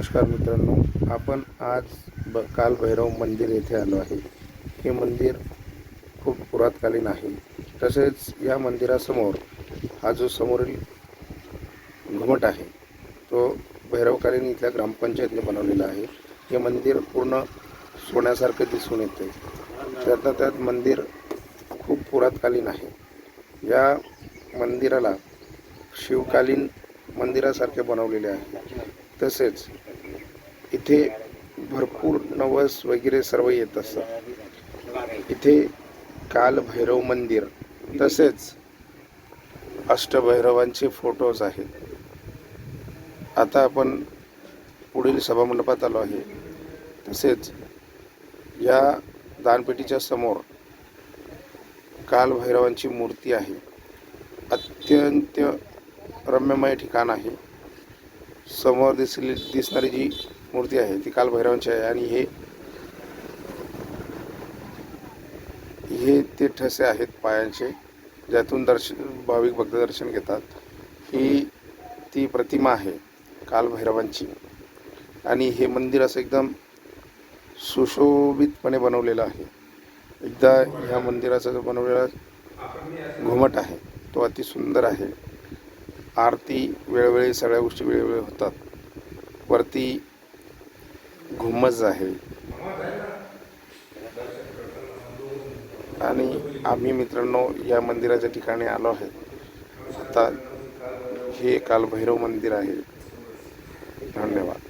नमस्कार मित्रांनो. आपण आज ब काल भैरव मंदिर येथे आलो आहे. हे मंदिर खूप पुरातकालीन आहे. तसेच या मंदिरासमोर हा जो समोरील घुमट आहे. तो भैरवकालीन इथल्या ग्रामपंचायतने बनवलेला आहे. हे मंदिर पूर्ण सोन्यासारखे दिसून येते. त्यातल्या त्यात मंदिर खूप पुरातकालीन आहे. या मंदिराला शिवकालीन मंदिरासारखे बनवलेले आहे. तसेच इथे भरपूर नवस वगैरे सर्व येत असतात. इथे कालभैरव मंदिर तसेच अष्टभैरवांचे फोटोज आहेत. आता आपण पुढील सभामंडपात आलो आहे. तसेच या दानपेटीच्या समोर कालभैरवांची मूर्ती आहे. अत्यंत रम्यमय ठिकाण आहे. समोर दिसली दिसणारी जी मूर्ती आहे ती काल भैरवांची आहे आणि हे हे ते ठसे आहेत पायांचे ज्यातून दर्शन भाविक भक्त दर्शन घेतात. ही ती प्रतिमा आहे कालभैरवांची आणि हे मंदिर असं एकदम सुशोभितपणे बनवलेलं आहे. एकदा ह्या मंदिराचा जो बनवलेला घुमट आहे तो अतिसुंदर आहे. आरती वेळोवेळी सगळ्या गोष्टी वेळोवेळी होतात. वरती घुमज आहे. आणि आम्ही मित्रांनो या मंदिराच्या ठिकाणी आलो आहे. आता हे काल भैरव मंदिर आहे. धन्यवाद.